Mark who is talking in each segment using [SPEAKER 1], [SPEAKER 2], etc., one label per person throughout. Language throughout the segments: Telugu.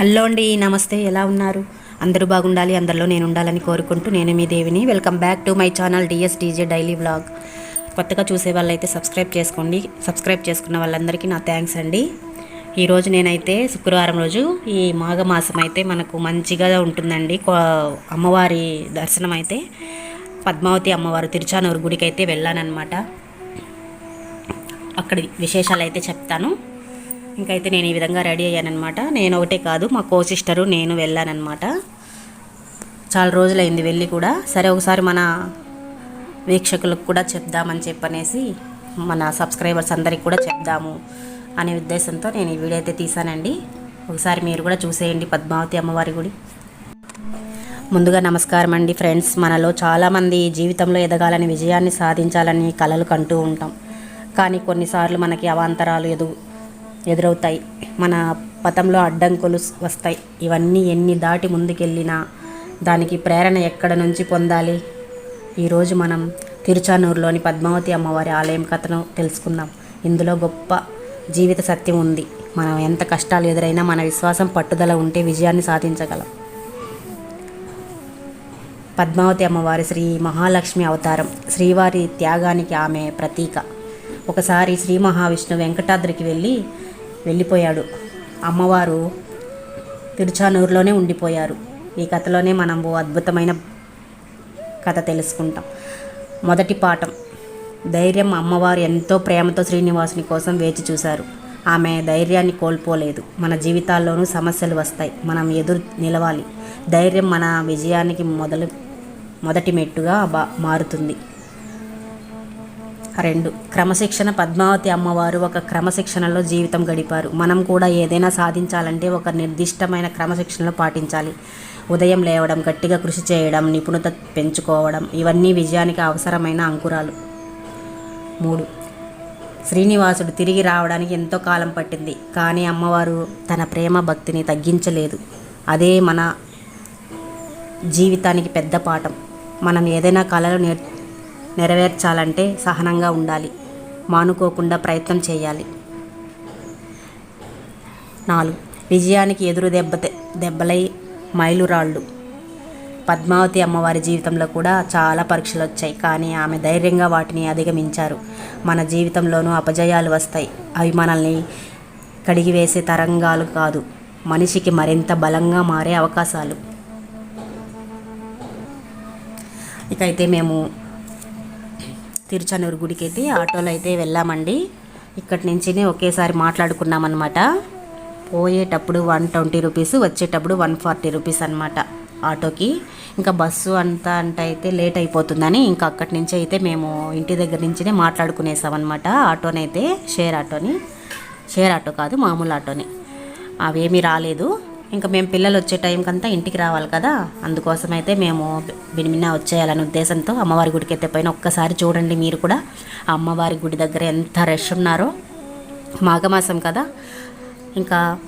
[SPEAKER 1] హలో అండి నమస్తే. ఎలా ఉన్నారు? అందరూ బాగుండాలి అందరిలో నేను ఉండాలని కోరుకుంటూ నేను మీ దేవిని. Welcome back to my channel DS DJ daily vlog. కొత్తగా చూసే వాళ్ళైతే సబ్స్క్రైబ్ చేసుకోండి. సబ్స్క్రైబ్ చేసుకున్న వాళ్ళందరికీ నా థ్యాంక్స్ అండి. ఈరోజు నేనైతే శుక్రవారం రోజు ఈ మాఘమాసం అయితే మనకు మంచిగా ఉంటుందండి. కో- అమ్మవారి దర్శనం అయితే పద్మావతి అమ్మవారు తిరుచానూరు గుడికి అయితే వెళ్ళానన్నమాట. అక్కడి విశేషాలు అయితే చెప్తాను. ఇంకైతే నేను ఈ విధంగా రెడీ అయ్యానమాట నేను ఒకటే కాదు మా కో సిస్టరు నేను వెళ్ళానన్నమాట. చాలా రోజులైంది వెళ్ళి కూడా. సరే ఒకసారి మన వీక్షకులకు కూడా చెప్దామని చెప్పనేసి మన సబ్స్క్రైబర్స్ అందరికి కూడా చెప్దాము అనే ఉద్దేశంతో నేను ఈ వీడియో అయితే తీసానండి. ఒకసారి మీరు కూడా చూసేయండి పద్మావతి అమ్మవారి గుడి. ముందుగా నమస్కారం అండి ఫ్రెండ్స్. మనలో చాలామంది జీవితంలో ఎదగాలని విజయాన్ని సాధించాలని కలలు కంటూ ఉంటాం. కానీ కొన్నిసార్లు మనకి అవాంతరాలు ఎదుగు ఎదురవుతాయి. మన పథంలో అడ్డంకులు వస్తాయి. ఇవన్నీ ఎన్ని దాటి ముందుకెళ్ళినా దానికి ప్రేరణ ఎక్కడ నుంచి పొందాలి? ఈరోజు మనం తిరుచానూరులోని పద్మావతి అమ్మవారి ఆలయం కథను తెలుసుకుందాం. ఇందులో గొప్ప జీవిత సత్యం ఉంది. మనం ఎంత కష్టాలు ఎదురైనా మన విశ్వాసం పట్టుదల ఉంటే విజయాన్ని సాధించగలం. పద్మావతి అమ్మవారి శ్రీ మహాలక్ష్మి అవతారం. శ్రీవారి త్యాగానికి ఆమె ప్రతీక. ఒకసారి శ్రీ మహావిష్ణు వెంకటాద్రికి వెళ్ళి వెళ్ళిపోయాడు. అమ్మవారు తిరుచానూరులోనే ఉండిపోయారు. ఈ కథలోనే మనం ఓ అద్భుతమైన కథ తెలుసుకుంటాం. మొదటి పాఠం. ధైర్యం అమ్మవారు ఎంతో ప్రేమతో శ్రీనివాసుని కోసం వేచి చూశారు. ఆమె ధైర్యాన్ని కోల్పోలేదు. మన జీవితాల్లోనూ సమస్యలు వస్తాయి. మనం ఎదురు నిలవాలి. ధైర్యం మన విజయానికి మొదలు మొదటి మెట్టుగా బా మారుతుంది. రెండు. క్రమశిక్షణ పద్మావతి అమ్మవారు ఒక క్రమశిక్షణలో జీవితం గడిపారు. మనం కూడా ఏదైనా సాధించాలంటే ఒక నిర్దిష్టమైన క్రమశిక్షణలో పాటించాలి. ఉదయం లేవడం గట్టిగా కృషి చేయడం నిపుణత పెంచుకోవడం ఇవన్నీ విజయానికి అవసరమైన అంకురాలు. మూడు. శ్రీనివాసుడు తిరిగి రావడానికి ఎంతో కాలం పట్టింది. కానీ అమ్మవారు తన ప్రేమ భక్తిని తగ్గించలేదు. అదే మన జీవితానికి పెద్ద పాఠం. మనం ఏదైనా కళలు నేర్ నెరవేర్చాలంటే సహనంగా ఉండాలి. మానుకోకుండా ప్రయత్నం చేయాలి. నాలుగు. విజయానికి ఎదురు దెబ్బ దెబ్బలై మైలురాళ్ళు. పద్మావతి అమ్మవారి జీవితంలో కూడా చాలా పరీక్షలు వచ్చాయి కానీ ఆమె ధైర్యంగా వాటిని అధిగమించారు. మన జీవితంలోనూ అపజయాలు వస్తాయి. అవి మనల్ని కడిగివేసే తరంగాలు కాదు. మనిషికి మరింత బలంగా మారే అవకాశాలు. ఇక అయితే మేము తిరుచానూరు గుడికి అయితే ఆటోలో అయితే వెళ్ళామండి. ఇక్కడి నుంచి ఒకేసారి మాట్లాడుకున్నామన్నమాట. పోయేటప్పుడు వన్ ట్వంటీ రూపీస్ వచ్చేటప్పుడు వన్ ఫార్టీ రూపీస్ అనమాట ఆటోకి. ఇంకా బస్సు అంతా అంటే అయితే లేట్ అయిపోతుందని ఇంకా అక్కడి నుంచి అయితే మేము ఇంటి దగ్గర నుంచినే మాట్లాడుకునేసామన్నమాట ఆటోనైతే షేర్ ఆటోని. షేర్ ఆటో కాదు మామూలు ఆటోని. అవేమీ రాలేదు. ఇంకా మేము పిల్లలు వచ్చే టైంకంతా ఇంటికి రావాలి కదా. అందుకోసం అయితే మేము బినిమిన్న వచ్చేయాలనే ఉద్దేశంతో అమ్మవారి గుడికి అయితే పైన ఒక్కసారి చూడండి మీరు కూడా. ఆ అమ్మవారి గుడి దగ్గర ఎంత రష్ ఉన్నారో. మాఘమాసం కదా. ఇంకా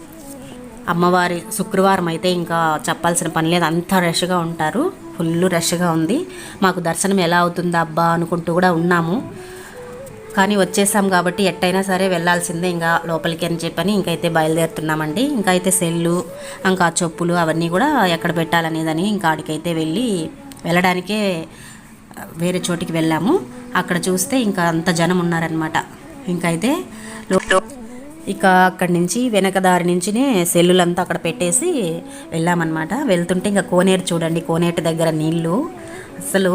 [SPEAKER 1] అమ్మవారి శుక్రవారం అయితే ఇంకా చెప్పాల్సిన పని లేదు. అంత రష్గా ఉంటారు. ఫుల్ రష్గా ఉంది. మాకు దర్శనం ఎలా అవుతుందా అబ్బా అనుకుంటూ కూడా ఉన్నాము. కానీ వచ్చేసాం కాబట్టి ఎట్టయినా సరే వెళ్ళాల్సిందే ఇంకా లోపలికి అని చెప్పని ఇంకైతే బయలుదేరుతున్నామండి. ఇంకా అయితే సెల్లు ఇంకా చెప్పులు అవన్నీ కూడా ఎక్కడ పెట్టాలనేదని ఇంకా ఆడికైతే వెళ్ళి వెళ్ళడానికే వేరే చోటికి వెళ్ళాము. అక్కడ చూస్తే ఇంకా అంత జనం ఉన్నారనమాట ఇంకైతే ఇక అక్కడి నుంచి వెనక దారి నుంచినే సెల్లులంతా అక్కడ పెట్టేసి వెళ్ళామన్నమాట. వెళ్తుంటే ఇంకా కోనేరు చూడండి కోనేరు దగ్గర నీళ్ళు. అసలు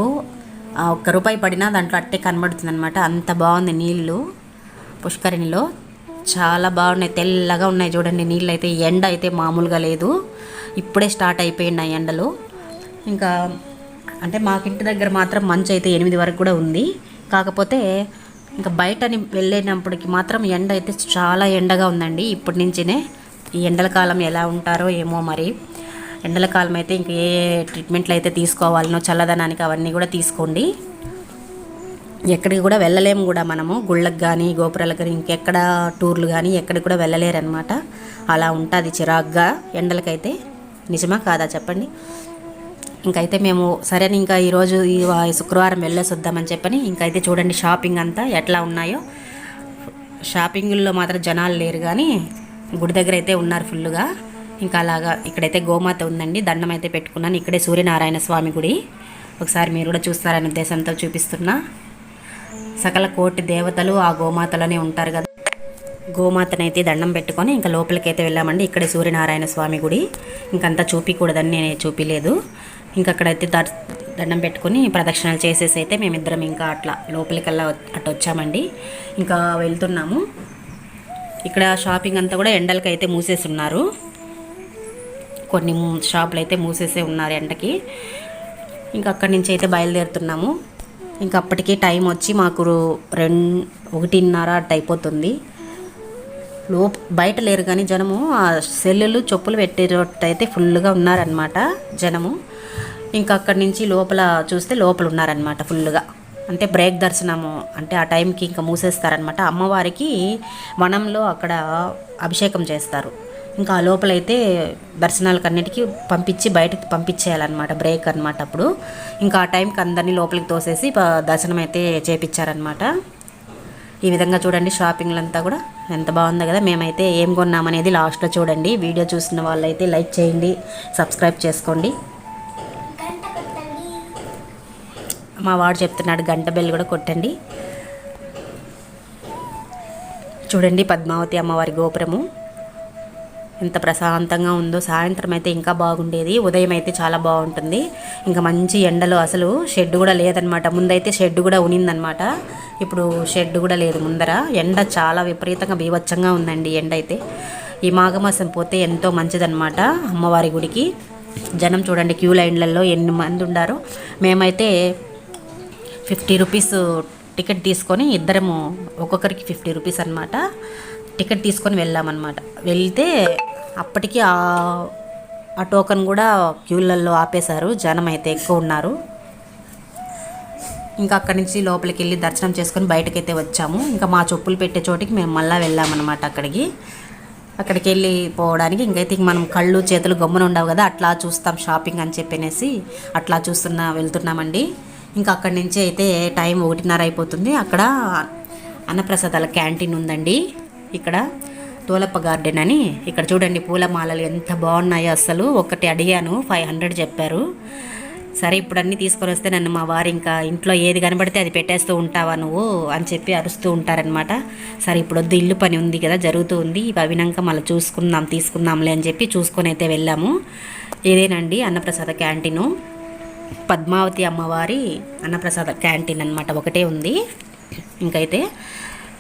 [SPEAKER 1] ఆ ఒక్క రూపాయి పడినా దాంట్లో అట్టే కనబడుతుంది అనమాట అంత బాగుంది నీళ్ళు. పుష్కరిణిలో చాలా బాగున్నాయి. తెల్లగా ఉన్నాయి చూడండి నీళ్ళు అయితే ఎండ అయితే మామూలుగా లేదు. ఇప్పుడే స్టార్ట్ అయిపోయింది ఆ ఎండలు. ఇంకా అంటే మాకింటి దగ్గర మాత్రం మంచు అయితే ఎనిమిది వరకు కూడా ఉంది. కాకపోతే ఇంకా బయటని వెళ్ళేటప్పటికి మాత్రం ఎండ అయితే చాలా ఎండగా ఉందండి. ఇప్పటి నుంచినే ఈ ఎండల కాలం ఎలా ఉంటారో ఏమో మరి. ఎండల కాలం అయితే ఇంక ఏ ట్రీట్మెంట్లు అయితే తీసుకోవాలనో చల్లదనానికి అవన్నీ కూడా తీసుకోండి. ఎక్కడికి కూడా వెళ్ళలేము కూడా మనము. గుళ్ళకు కానీ గోపురాలకు కానీ ఇంకెక్కడ టూర్లు కానీ ఎక్కడికి కూడా వెళ్ళలేరనమాట అలా ఉంటుంది చిరాగ్గా. ఎండలకైతే నిజమా కాదా చెప్పండి? ఇంకైతే మేము సరే అని ఇంకా ఈరోజు ఈ శుక్రవారం వెళ్ళేసి వద్దామని చెప్పని ఇంకైతే చూడండి షాపింగ్ అంతా ఎట్లా ఉన్నాయో. షాపింగుల్లో మాత్రం జనాలు లేరు కానీ గుడి దగ్గర అయితే ఉన్నారు ఫుల్గా ఇంకా అలాగా ఇక్కడైతే గోమాత ఉందండి. దండం అయితే పెట్టుకున్నాను. ఇక్కడే సూర్యనారాయణ స్వామి గుడి. ఒకసారి మీరు కూడా చూస్తారనే ఉద్దేశంతో చూపిస్తున్నా. సకల కోటి దేవతలు ఆ గోమాతలోనే ఉంటారు కదా. గోమాతనైతే దండం పెట్టుకొని ఇంకా లోపలికైతే వెళ్ళామండి. ఇక్కడే సూర్యనారాయణ స్వామి గుడి. ఇంకంతా చూపించకూడదని నేను చూపిలేదు. ఇంకా అక్కడైతే దండం పెట్టుకొని ప్రదక్షిణలు చేసేసి అయితే మేమిద్దరం ఇంకా అట్లా లోపలికల్లా అటు వచ్చామండి. ఇంకా వెళ్తున్నాము. ఇక్కడ షాపింగ్ అంతా కూడా ఎండలకైతే మూసేసి ఉన్నారు కొన్ని షాపులు అయితే మూసేసే ఉన్నారు ఎండకి. ఇంకా అక్కడి నుంచి అయితే బయలుదేరుతున్నాము. ఇంకా అప్పటికి టైం వచ్చి మాకు రెండు ఒకటిన్నర అట్ అయిపోతుంది. లోప బయట లేరు కానీ జనము ఆ సెల్లులు చెప్పులు పెట్టేటట్టు అయితే ఫుల్గా ఉన్నారనమాట జనము. ఇంకా అక్కడి నుంచి లోపల చూస్తే లోపల ఉన్నారనమాట ఫుల్గా అంటే బ్రేక్ దర్శనము అంటే ఆ టైంకి ఇంకా మూసేస్తారనమాట అమ్మవారికి వనంలో అక్కడ అభిషేకం చేస్తారు. ఇంకా ఆ లోపలైతే దర్శనాలకు అన్నిటికీ పంపించి బయటకు పంపించేయాలన్నమాట బ్రేక్ అనమాట అప్పుడు. ఇంకా ఆ టైంకి అందరినీ లోపలికి తోసేసి దర్శనం అయితే చేపించారనమాట ఈ విధంగా చూడండి షాపింగ్లంతా కూడా ఎంత బాగుందో కదా. మేమైతే ఏం కొన్నామనేది లాస్ట్లో చూడండి. వీడియో చూసిన వాళ్ళైతే లైక్ చేయండి సబ్స్క్రైబ్ చేసుకోండి. మా వాడు చెప్తున్నాడు గంట బెల్ కూడా కొట్టండి. చూడండి పద్మావతి అమ్మవారి గోపురము. ఎంత ప్రశాంతంగా ఉందో సాయంత్రం అయితే ఇంకా బాగుండేది ఉదయం అయితే చాలా బాగుంటుంది. ఇంకా మంచి ఎండలో అసలు షెడ్ కూడా లేదనమాట ముందైతే షెడ్ కూడా ఉనిందనమాట ఇప్పుడు షెడ్ కూడా లేదు ముందర. ఎండ చాలా విపరీతంగా బీభత్సంగా ఉందండి ఎండ అయితే ఈ మాఘమాసం పోతే ఎంతో మంచిదనమాట అమ్మవారి గుడికి. జనం చూడండి క్యూ లైన్లలో ఎన్ని మంది ఉండారో. మేమైతే ఫిఫ్టీ రూపీస్ టికెట్ తీసుకొని ఇద్దరము ఒక్కొక్కరికి ఫిఫ్టీ రూపీస్ అనమాట టికెట్ తీసుకొని వెళ్ళామన్నమాట. వెళ్తే అప్పటికి ఆ టోకన్ కూడా క్యూలలో ఆపేశారు. జనం అయితే ఎక్కువ ఉన్నారు. ఇంకా అక్కడి నుంచి లోపలికి వెళ్ళి దర్శనం చేసుకొని బయటకైతే వచ్చాము. ఇంకా మా చెప్పులు పెట్టే చోటికి మేము మళ్ళీ వెళ్ళామన్నమాట అక్కడికి. అక్కడికి వెళ్ళి పోవడానికి ఇంకైతే ఇంక మనం కళ్ళు చేతులు గమ్మున ఉండవు కదా అట్లా చూస్తాం షాపింగ్ అని చెప్పనేసి అట్లా చూస్తున్నా వెళ్తున్నామండి. ఇంకా అక్కడి నుంచి అయితే టైం ఒకటిన్నర అయిపోతుంది. అక్కడ అన్నప్రసాదాల క్యాంటీన్ ఉందండి. ఇక్కడ తోలప్ప గార్డెన్ అని. ఇక్కడ చూడండి పూల మాలలు ఎంత బాగున్నాయో అసలు ఒకటి అడిగాను ఫైవ్ హండ్రెడ్ చెప్పారు. సరే ఇప్పుడు అన్నీ తీసుకొని వస్తే నన్ను మా వారు ఇంకా ఇంట్లో ఏది కనబడితే అది పెట్టేస్తూ ఉంటావా నువ్వు అని చెప్పి అరుస్తూ ఉంటారనమాట సరే ఇప్పుడు వద్దు ఇల్లు పని ఉంది కదా జరుగుతూ ఉంది. ఇవి అవినాక మళ్ళీ చూసుకుందాం తీసుకుందాంలే అని చెప్పి చూసుకొని అయితే వెళ్ళాము. ఇదేనండి అన్నప్రసాద క్యాంటీను. పద్మావతి అమ్మవారి అన్నప్రసాద క్యాంటీన్ అనమాట ఒకటే ఉంది. ఇంకైతే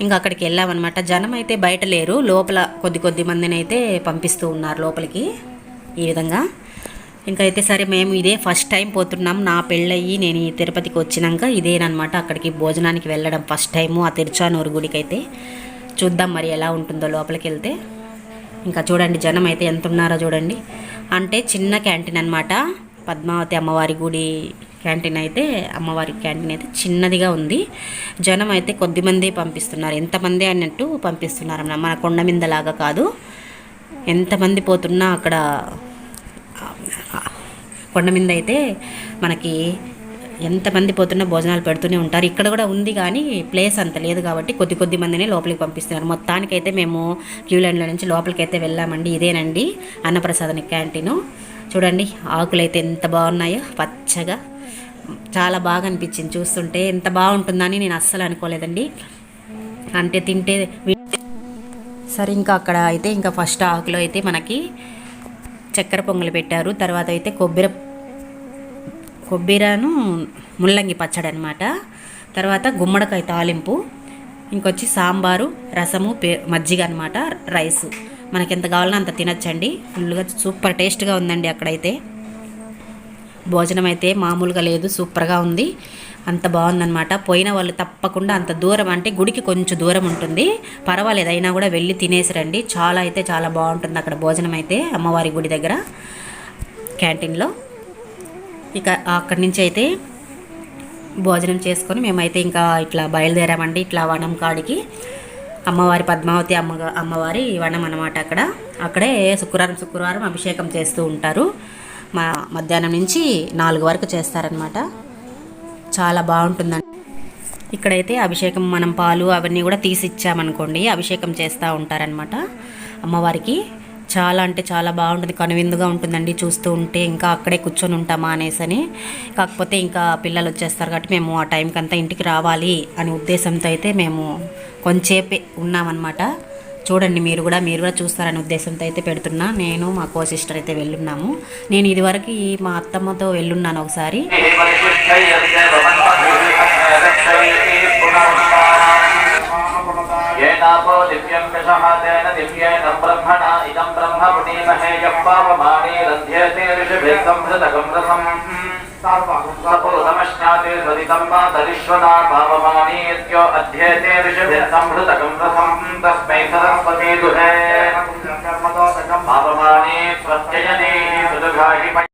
[SPEAKER 1] ఇంకా అక్కడికి వెళ్ళామన్నమాట. జనం అయితే బయట లేరు. లోపల కొద్ది కొద్ది మందిని అయితే పంపిస్తూ ఉన్నారు లోపలికి ఈ విధంగా. ఇంకైతే సరే మేము ఇదే ఫస్ట్ టైం పోతున్నాం. నా పెళ్ళయ్యి నేను ఈ తిరుపతికి వచ్చినాక ఇదేనమాట అక్కడికి భోజనానికి వెళ్ళడం ఫస్ట్ టైము. ఆ తిరుచానూరు గుడికి అయితే చూద్దాం మరి ఎలా ఉంటుందో లోపలికి వెళ్తే. ఇంకా చూడండి జనం అయితే ఎంత ఉన్నారో చూడండి. అంటే చిన్న క్యాంటీన్ అనమాట పద్మావతి అమ్మవారి గుడి క్యాంటీన్ అయితే అమ్మవారి క్యాంటీన్ అయితే చిన్నదిగా ఉంది. జనం అయితే కొద్దిమంది పంపిస్తున్నారు. ఎంతమంది అన్నట్టు పంపిస్తున్నారు మన కొండ లాగా కాదు. ఎంతమంది పోతున్నా అక్కడ కొండ మీద అయితే మనకి ఎంతమంది పోతున్నా భోజనాలు పెడుతూనే ఉంటారు. ఇక్కడ కూడా ఉంది కానీ ప్లేస్ అంత లేదు కాబట్టి కొద్ది కొద్ది మందినే లోపలికి పంపిస్తున్నారు. మొత్తానికైతే మేము క్యూ లైన్లో నుంచి లోపలికైతే వెళ్ళామండి. ఇదేనండి అన్నప్రసాదని క్యాంటీను. చూడండి ఆకులు అయితే ఎంత బాగున్నాయో పచ్చగా. చాలా బాగా అనిపించింది. చూస్తుంటే ఎంత బాగుంటుందని నేను అస్సలు అనుకోలేదండి. అంటే తింటే సరే ఇంకా అక్కడ అయితే ఇంకా ఫస్ట్ ఆకులో అయితే మనకి చక్కెర పొంగలు పెట్టారు. తర్వాత అయితే కొబ్బరి కొబ్బరిను ముల్లంగి పచ్చడి అనమాట తర్వాత గుమ్మడికాయ తాలింపు ఇంకొచ్చి సాంబారు రసము పే మజ్జిగ అనమాట రైస్. మనకి ఎంత కావాలన్నా అంత తినచ్చండి. ఫుల్గా సూపర్ టేస్ట్గా ఉందండి అక్కడైతే. భోజనం అయితే మామూలుగా లేదు సూపర్గా ఉంది. అంత బాగుందనమాట పోయిన వాళ్ళు తప్పకుండా అంత దూరం అంటే గుడికి కొంచెం దూరం ఉంటుంది. పర్వాలేదు అయినా కూడా వెళ్ళి తినేసి రండి. చాలా అయితే చాలా బాగుంటుంది అక్కడ భోజనం అయితే అమ్మవారి గుడి దగ్గర క్యాంటీన్లో. ఇక అక్కడి నుంచి అయితే భోజనం చేసుకొని మేమైతే ఇంకా ఇట్లా బయలుదేరామండి. ఇట్లా వనం కాడికి. అమ్మవారి పద్మావతి అమ్మ అమ్మవారి వనం అనమాట అక్కడ. అక్కడే శుక్రవారం శుక్రవారం అభిషేకం చేస్తూ ఉంటారు. మా మధ్యాహ్నం నుంచి నాలుగు వరకు చేస్తారనమాట చాలా బాగుంటుందండి. ఇక్కడైతే అభిషేకం మనం పాలు అవన్నీ కూడా తీసి ఇచ్చామనుకోండి అభిషేకం చేస్తూ ఉంటారనమాట అమ్మవారికి చాలా అంటే చాలా బాగుంటుంది కనువిందుగా ఉంటుందండి చూస్తూ ఉంటే ఇంకా అక్కడే కూర్చొని ఉంటామా అనేసని. కాకపోతే ఇంకా పిల్లలు వచ్చేస్తారు కాబట్టి మేము ఆ టైంకి అంతా ఇంటికి రావాలి అనే ఉద్దేశంతో అయితే మేము కొంచేపే ఉన్నామన్నమాట. చూడండి మీరు కూడా మీరు కూడా చూస్తారనే ఉద్దేశంతో అయితే పెడుతున్నా. నేను మా కో సిస్టర్ అయితే వెళ్ళున్నాము. నేను ఇదివరకు మా అత్తమ్మతో వెళ్ళున్నాను ఒకసారి.
[SPEAKER 2] ఇదం బ్రహ్మ పుణీమహే सपो वा दरिश्वदा भावमानीत्यो अध्येते ऋषभिः संहृतकं रसं तस्मै सरस्वती दुहे भावमाने प्रत्ययने सुदुघाहि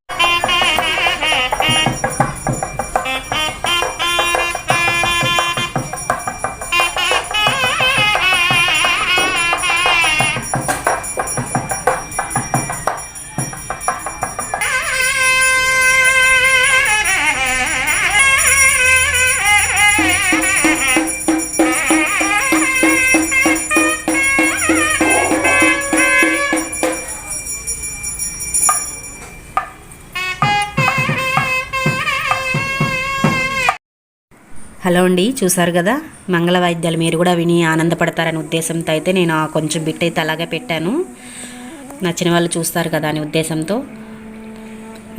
[SPEAKER 1] హలో అండి చూసారు కదా? మంగళ వాయిద్యాలు మీరు కూడా విని ఆనందపడతారనే ఉద్దేశంతో అయితే నేను కొంచెం బిట్ అయితే అలాగే పెట్టాను. నచ్చిన వాళ్ళు చూస్తారు కదా అనే ఉద్దేశంతో.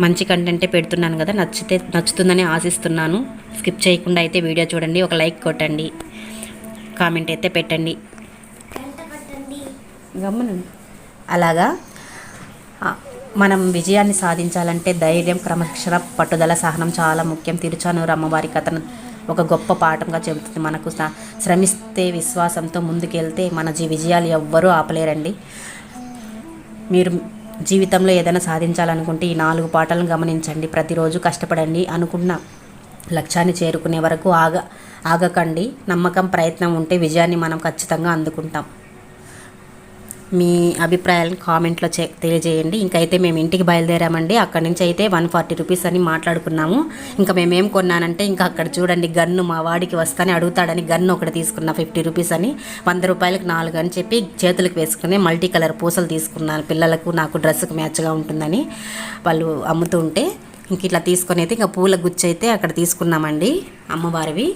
[SPEAKER 1] మంచి కంటెంటే పెడుతున్నాను కదా నచ్చితే నచ్చుతుందని ఆశిస్తున్నాను. స్కిప్ చేయకుండా అయితే వీడియో చూడండి ఒక లైక్ కొట్టండి కామెంట్ అయితే పెట్టండి. గమ్మునండి అలాగా? మనం విజయాన్ని సాధించాలంటే ధైర్యం క్రమశిక్షణ పట్టుదల సహనం చాలా ముఖ్యం. తిరుచానూరు అమ్మవారి కథను ఒక గొప్ప పాఠంగా చెబుతుంది. మనకు శ్రమిస్తే విశ్వాసంతో ముందుకెళ్తే మన జీ విజయాలు ఎవ్వరూ ఆపలేరండి. మీరు జీవితంలో ఏదైనా సాధించాలనుకుంటే ఈ నాలుగు పాటలను గమనించండి. ప్రతిరోజు కష్టపడండి. అనుకున్న లక్ష్యాన్ని చేరుకునే వరకు ఆగ ఆగకండి. నమ్మకం ప్రయత్నం ఉంటే విజయాన్ని మనం ఖచ్చితంగా అందుకుంటాం. మీ అభిప్రాయాలను కామెంట్లో చే తెలియజేయండి. ఇంకైతే మేము ఇంటికి బయలుదేరామండి. అక్కడి నుంచి అయితే వన్ ఫార్టీ రూపీస్ అని మాట్లాడుకున్నాము. ఇంకా మేమేం కొన్నానంటే ఇంకా అక్కడ చూడండి గన్ను మా వాడికి వస్తానే అడుగుతాడని గన్ను ఒకటి తీసుకున్నా ఫిఫ్టీ రూపీస్ అని. వంద రూపాయలకు నాలుగు అని చెప్పి చేతులకు వేసుకుని మల్టీ కలర్ పూసలు తీసుకున్నాను. పిల్లలకు నాకు డ్రెస్సుకు మ్యాచ్గా ఉంటుందని వాళ్ళు అమ్ముతూ ఉంటే ఇంక ఇట్లా తీసుకొని అయితే ఇంకా పూల గుచ్చి అయితే అక్కడ తీసుకున్నామండి అమ్మవారివి.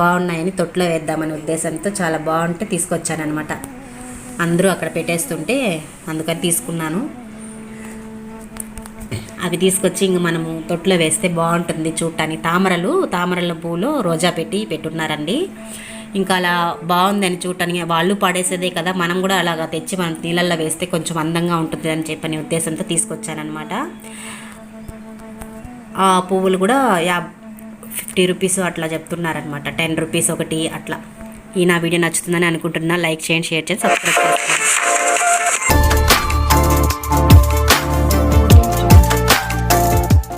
[SPEAKER 1] బాగున్నాయని తొట్లో వేద్దామనే ఉద్దేశంతో చాలా బాగుంటే తీసుకొచ్చానమాట అందరూ అక్కడ పెట్టేస్తుంటే అందుకని తీసుకున్నాను. అవి తీసుకొచ్చి ఇంక మనము తొట్లో వేస్తే బాగుంటుంది చూడటానికి తామరలు తామరల పూలు రోజా పెట్టి పెట్టున్నారండి. ఇంకా అలా బాగుందని చూడటానికి వాళ్ళు పాడేసేదే కదా మనం కూడా అలాగా తెచ్చి మనం నీళ్ళల్లో వేస్తే కొంచెం అందంగా ఉంటుంది అని చెప్పని ఉద్దేశంతో తీసుకొచ్చానమాట ఆ పువ్వులు కూడా యా ఫిఫ్టీ రూపీస్ అట్లా చెప్తున్నారనమాట టెన్ రూపీస్ ఒకటి అట్లా. ఈ నా వీడియో నచ్చుతుందని అనుకుంటున్నా. లైక్ చేయండి షేర్ చేయండి సబ్స్క్రైబ్ చేసుకోండి.